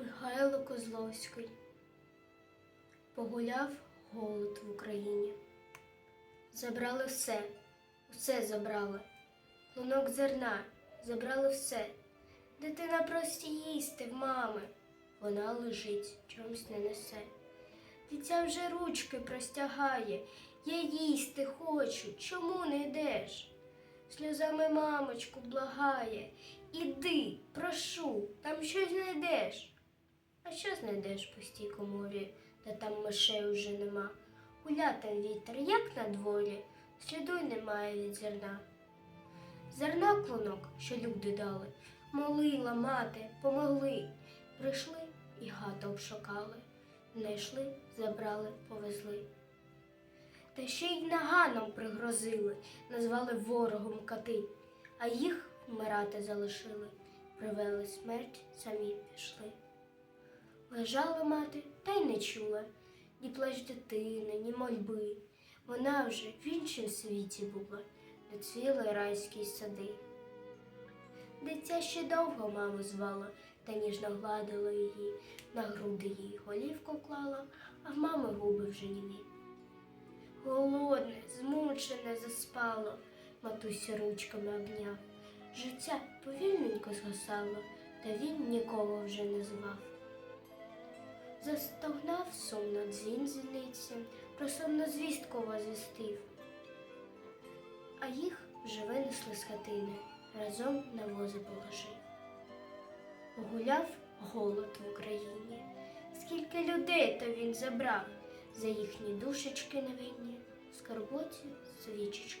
Михайло Козловський. Погуляв голод в Україні. Забрали все, усе забрали. Лунок зерна, забрали все. Дитина прості їсти в мами. Вона лежить, чомусь не несе. Дитя вже ручки простягає. Я їсти хочу, чому не йдеш? Сльозами мамочку благає. Іди, прошу, там щось знайдеш. А що знайдеш в пустій коморі, де там мишей уже нема? Гуля вітер, як на дворі, сліду й немає від зерна. Зерна клонок, що люди дали, молила мати, помогли. Прийшли і гата обшукали, знайшли, забрали, повезли. Та ще й наганом пригрозили, назвали ворогом кати, а їх вмирати залишили, привели смерть, самі пішли. Лежала мати та й не чула ні плач дитини, ні мольби. Вона вже в іншому світі була, де цвіли райські сади. Дитя ще довго маму звала та ніжно гладила її, на груди їй голівку клала, а в мами губи вже німі. Голодне, змучене заспало, матуся ручками обняв. Життя повільненько згасало, та він нікого вже не звав. Застогнав сумно дзвін зіниці, про сумну звістку возвістив. А їх вже винесли з хатини, разом на вози положив. Гуляв голод в Україні, скільки людей то він забрав, за їхні душечки невинні, в скарботі свічечку